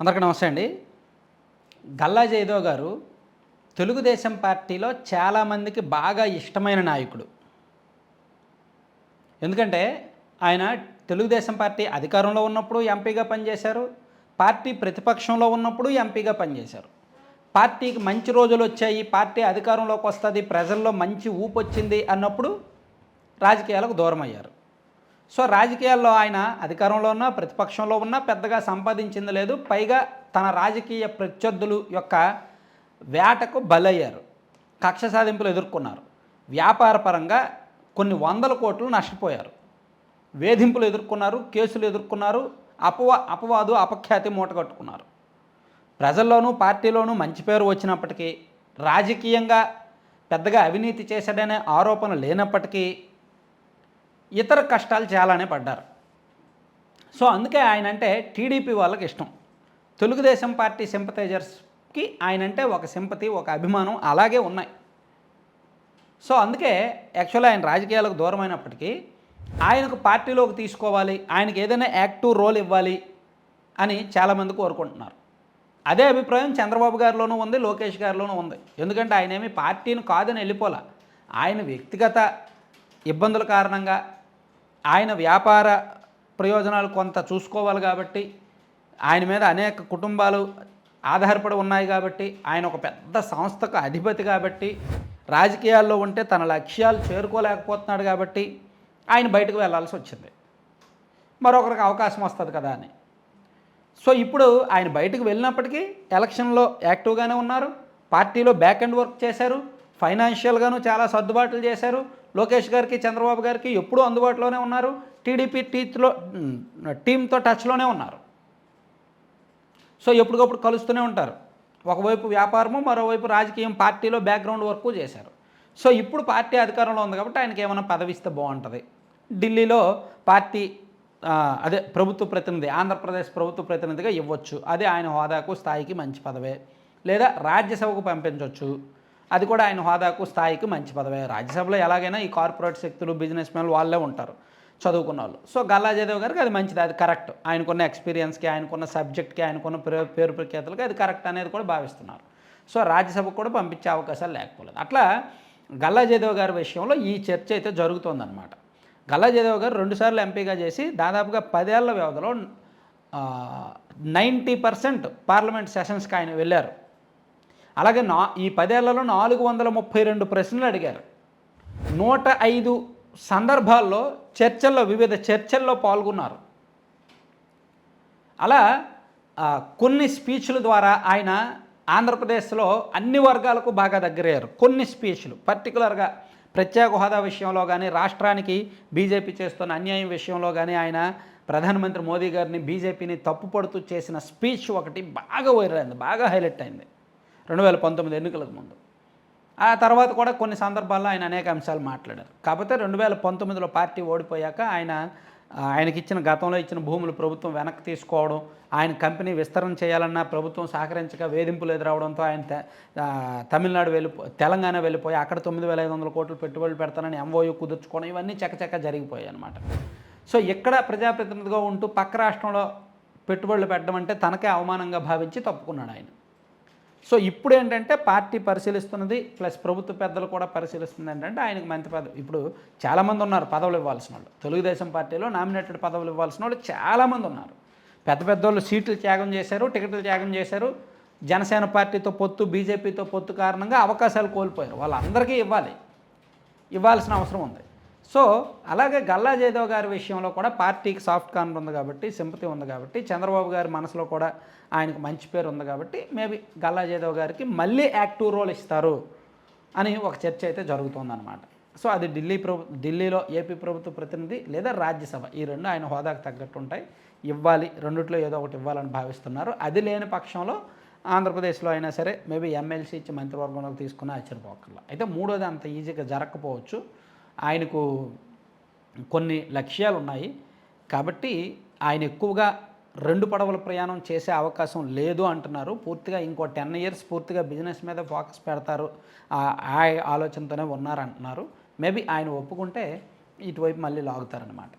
అందరికీ నమస్తే అండి. గల్లా జయదేవ్ గారు తెలుగుదేశం పార్టీలో చాలామందికి బాగా ఇష్టమైన నాయకుడు. ఎందుకంటే ఆయన తెలుగుదేశం పార్టీ అధికారంలో ఉన్నప్పుడు ఎంపీగా పనిచేశారు పార్టీ ప్రతిపక్షంలో ఉన్నప్పుడు ఎంపీగా పనిచేశారు. పార్టీకి మంచి రోజులు వచ్చాయి పార్టీ అధికారంలోకి వస్తుంది ప్రజల్లో మంచి ఊపు వచ్చింది అన్నప్పుడు రాజకీయాలకు దూరం అయ్యారు సో రాజకీయాల్లో ఆయన అధికారంలో ఉన్నా ప్రతిపక్షంలో ఉన్నా పెద్దగా సంపాదించింది లేదు. పైగా తన రాజకీయ ప్రత్యర్థులు యొక్క వేటకు బలయ్యారు. కక్ష సాధింపులు ఎదుర్కొన్నారు. వ్యాపారపరంగా కొన్ని వందల కోట్లు నష్టపోయారు. వేధింపులు ఎదుర్కొన్నారు కేసులు ఎదుర్కొన్నారు అపవా అపవాదు అపఖ్యాతి మూటగట్టుకున్నారు ప్రజల్లోనూ పార్టీలోనూ మంచి పేరు వచ్చినప్పటికీ రాజకీయంగా పెద్దగా అవినీతి చేశాడనే ఆరోపణ లేనప్పటికీ ఇతర కష్టాలు చాలానే పడ్డారు. సో అందుకే ఆయన అంటే టీడీపీ వాళ్ళకి ఇష్టం. తెలుగుదేశం పార్టీ సింపతైజర్స్కి ఆయన అంటే ఒక సింపతి ఒక అభిమానం అలాగే ఉన్నాయి. సో అందుకే యాక్చువల్లీ ఆయన రాజకీయాలకు దూరమైనప్పటికీ ఆయనకు పార్టీలోకి తీసుకోవాలి ఆయనకి ఏదైనా యాక్టివ్ రోల్ ఇవ్వాలి అని చాలామంది కోరుకుంటున్నారు. అదే అభిప్రాయం చంద్రబాబు గారిలోనూ ఉంది లోకేష్ గారిలోనూ ఉంది. ఎందుకంటే ఆయన ఏమి పార్టీని కాదని వెళ్ళిపోలే. ఆయన వ్యక్తిగత ఇబ్బందుల కారణంగా ఆయన వ్యాపార ప్రయోజనాలు కొంత చూసుకోవాలి కాబట్టి ఆయన మీద అనేక కుటుంబాలు ఆధారపడి ఉన్నాయి కాబట్టి ఆయన ఒక పెద్ద సంస్థకు అధిపతి కాబట్టి రాజకీయాల్లో ఉంటే తన లక్ష్యాలు చేరుకోలేకపోతున్నాడు కాబట్టి ఆయన బయటకు వెళ్ళాల్సి వచ్చింది. మరొకరికి అవకాశం వస్తుంది కదా అని. సో ఇప్పుడు ఆయన బయటకు వెళ్ళినప్పటికీ ఎలక్షన్లో యాక్టివ్గానే ఉన్నారు పార్టీలో బ్యాక్ అండ్ వర్క్ చేశారు ఫైనాన్షియల్గాను చాలా సర్దుబాట్లు చేశారు లోకేష్ గారికి చంద్రబాబు గారికి ఎప్పుడూ అందుబాటులోనే ఉన్నారు. టీడీపీ టీత్లో టీంతో టచ్లోనే ఉన్నారు. సో ఎప్పటికప్పుడు కలుస్తూనే ఉంటారు. ఒకవైపు వ్యాపారము మరోవైపు రాజకీయం పార్టీలో బ్యాక్గ్రౌండ్ వర్క్ చేశారు. సో ఇప్పుడు పార్టీ అధికారంలో ఉంది కాబట్టి ఆయనకి ఏమైనా పదవి ఇస్తే బాగుంటుంది. ఢిల్లీలో పార్టీ అదే ప్రభుత్వ ప్రతినిధి ఆంధ్రప్రదేశ్ ప్రభుత్వ ప్రతినిధిగా ఇవ్వచ్చు. అదే ఆయన హోదాకు స్థాయికి మంచి పదవే. లేదా రాజ్యసభకు పంపించవచ్చు అది కూడా ఆయన హోదాకు స్థాయికి మంచి పదవే. రాజ్యసభలో ఎలాగైనా ఈ కార్పొరేట్ శక్తులు బిజినెస్ మెన్ వాళ్ళే ఉంటారు చదువుకున్న వాళ్ళు సో గల్లా జయదేవ్ గారికి అది మంచిది అది కరెక్ట్. ఆయనకున్న ఎక్స్పీరియన్స్కి ఆయనకున్న సబ్జెక్ట్కి ఆయనకున్న పేరు పేరు అది కరెక్ట్ అనేది కూడా భావిస్తున్నారు. సో రాజ్యసభకు కూడా పంపించే అవకాశాలు లేకపోలేదు. అట్లా గల్లా జయదేవ్ గారి విషయంలో ఈ చర్చ అయితే జరుగుతోందనమాట గల్లా జయదేవ్ గారు రెండుసార్లు ఎంపీగా చేసి దాదాపుగా పదేళ్ళ వ్యవధిలో నైంటీ పర్సెంట్ పార్లమెంట్ సెషన్స్కి ఆయన వెళ్ళారు. అలాగే నా ఈ పదేళ్ళలో నాలుగు వందల ముప్పై రెండు ప్రశ్నలు అడిగారు. నూట ఐదు సందర్భాల్లో చర్చల్లో వివిధ చర్చల్లో పాల్గొన్నారు. అలా కొన్ని స్పీచ్ల ద్వారా ఆయన ఆంధ్రప్రదేశ్లో అన్ని వర్గాలకు బాగా దగ్గరయ్యారు. కొన్ని స్పీచ్లు పర్టికులర్గా ప్రత్యేక హోదా విషయంలో కానీ రాష్ట్రానికి బీజేపీ చేస్తున్న అన్యాయం విషయంలో కానీ ఆయన ప్రధానమంత్రి మోదీ గారిని బీజేపీని తప్పుపడుతూ చేసిన స్పీచ్ ఒకటి బాగా వైరల్ అయింది బాగా హైలైట్ అయింది. రెండు వేల పంతొమ్మిది ఎన్నికలకు ముందు. ఆ తర్వాత కూడా కొన్ని సందర్భాల్లో ఆయన అనేక అంశాలు మాట్లాడారు. కాకపోతే రెండు వేల పంతొమ్మిదిలో పార్టీ ఓడిపోయాక ఆయన ఆయనకి ఇచ్చిన గతంలో ఇచ్చిన భూములు ప్రభుత్వం వెనక్కి తీసుకోవడం ఆయన కంపెనీ విస్తరణ చేయాలన్నా ప్రభుత్వం సహకరించక వేధింపులు ఎదురవడంతో ఆయన తమిళనాడు వెళ్ళిపో తెలంగాణ వెళ్ళిపోయి అక్కడ తొమ్మిది వేల ఐదు వందల కోట్లు పెట్టుబడులు పెడతానని ఎంఓయూ కుదుర్చుకోవడం ఇవన్నీ చకచక జరిగిపోయాయి అనమాట సో ఇక్కడ ప్రజాప్రతినిధిగా ఉంటూ పక్క రాష్ట్రంలో పెట్టుబడులు పెట్టడం అంటే తనకే అవమానంగా భావించి తప్పుకున్నాడు ఆయన. సో ఇప్పుడు ఏంటంటే పార్టీ పరిశీలిస్తున్నది ప్లస్ ప్రభుత్వ పెద్దలు కూడా పరిశీలిస్తుంది ఏంటంటే ఆయనకు మంత్రి పదవి. ఇప్పుడు చాలామంది ఉన్నారు పదవులు ఇవ్వాల్సిన వాళ్ళు. తెలుగుదేశం పార్టీలో నామినేటెడ్ పదవులు ఇవ్వాల్సిన వాళ్ళు చాలామంది ఉన్నారు. పెద్ద పెద్ద వాళ్ళు సీట్లు త్యాగం చేశారు టికెట్లు త్యాగం చేశారు. జనసేన పార్టీతో పొత్తు బీజేపీతో పొత్తు కారణంగా అవకాశాలు కోల్పోయారు. వాళ్ళందరికీ ఇవ్వాలి. ఇవ్వాల్సిన అవసరం ఉంది. సో అలాగే గల్లా జయదేవ్ గారి విషయంలో కూడా పార్టీకి సాఫ్ట్ కార్నర్ ఉంది కాబట్టి సింపతి ఉంది కాబట్టి చంద్రబాబు గారి మనసులో కూడా ఆయనకు మంచి పేరు ఉంది కాబట్టి మేబీ గల్లా జయదేవ్ గారికి మళ్ళీ యాక్టివ్ రోల్ ఇస్తారు అని ఒక చర్చ అయితే జరుగుతుందన్నమాట. సో అది ఢిల్లీ ప్రభు ఢిల్లీలో ఏపీ ప్రభుత్వ ప్రతినిధి లేదా రాజ్యసభ ఈ రెండు ఆయన హోదాకు తగ్గట్టు ఉంటాయి. ఇవ్వాలి రెండిట్లో ఏదో ఒకటి ఇవ్వాలని భావిస్తున్నారు. అది లేని పక్షంలో ఆంధ్రప్రదేశ్లో అయినా సరే మేబీ ఎమ్మెల్సీ ఇచ్చి మంత్రివర్గంలోకి తీసుకున్న ఆశ్చర్యపోకర్లా. అయితే మూడోది అంత ఈజీగా జరగకపోవచ్చు. ఆయనకు కొన్ని లక్ష్యాలు ఉన్నాయి కాబట్టి ఆయన ఎక్కువగా రెండు పడవల ప్రయాణం చేసే అవకాశం లేదు అంటున్నారు. పూర్తిగా ఇంకో టెన్ ఇయర్స్ పూర్తిగా బిజినెస్ మీద ఫోకస్ పెడతారు. ఆ- ఆ ఆలోచనతోనే ఉన్నారంటున్నారు. మేబీ ఆయన ఒప్పుకుంటే ఇటువైపు మళ్ళీ లాగుతారనమాట